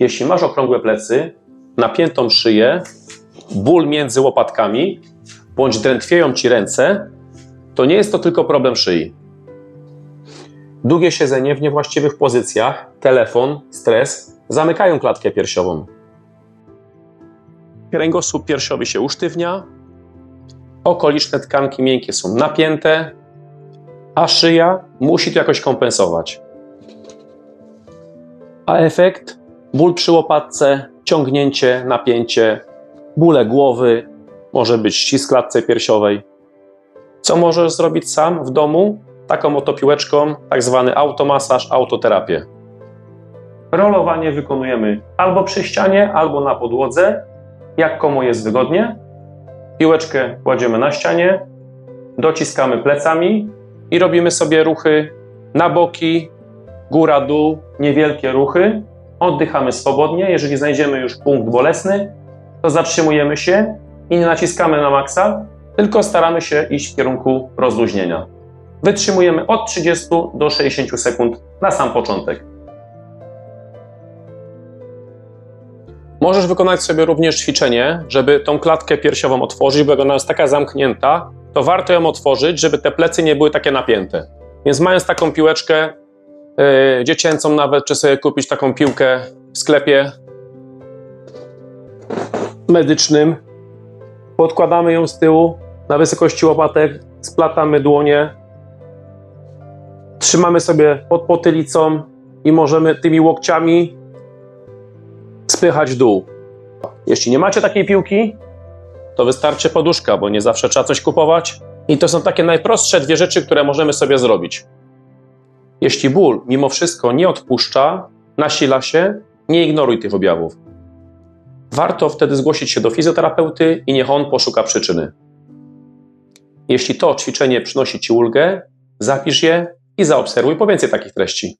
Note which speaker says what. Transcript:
Speaker 1: jeśli masz okrągłe plecy, napiętą szyję, ból między łopatkami, bądź drętwieją ci ręce, to nie jest to tylko problem szyi. Długie siedzenie w niewłaściwych pozycjach, telefon, stres zamykają klatkę piersiową. Kręgosłup piersiowy się usztywnia, okoliczne tkanki miękkie są napięte, a szyja musi to jakoś kompensować. A efekt? Ból przy łopatce, ciągnięcie, napięcie, bóle głowy, może być ścisk klatce piersiowej. Co możesz zrobić sam w domu? Taką oto piłeczką, tak zwany automasaż, autoterapię. Rolowanie wykonujemy albo przy ścianie, albo na podłodze, jak komu jest wygodnie. Piłeczkę kładziemy na ścianie, dociskamy plecami i robimy sobie ruchy na boki, góra, dół, niewielkie ruchy. Oddychamy swobodnie. Jeżeli znajdziemy już punkt bolesny, to zatrzymujemy się i nie naciskamy na maksa, tylko staramy się iść w kierunku rozluźnienia. Wytrzymujemy od 30 do 60 sekund na sam początek. Możesz wykonać sobie również ćwiczenie, żeby tą klatkę piersiową otworzyć, bo jak ona jest taka zamknięta, to warto ją otworzyć, żeby te plecy nie były takie napięte. Więc mając taką piłeczkę yy, dziecięcą nawet, czy sobie kupić taką piłkę w sklepie medycznym, podkładamy ją z tyłu na wysokości łopatek, splatamy dłonie, trzymamy sobie pod potylicą i możemy tymi łokciami spychać dół. Jeśli nie macie takiej piłki, to wystarczy poduszka, bo nie zawsze trzeba coś kupować. I to są takie najprostsze dwie rzeczy, które możemy sobie zrobić. Jeśli ból mimo wszystko nie odpuszcza, nasila się, nie ignoruj tych objawów. Warto wtedy zgłosić się do fizjoterapeuty i niech on poszuka przyczyny. Jeśli to ćwiczenie przynosi Ci ulgę, zapisz je i zaobserwuj po więcej takich treści.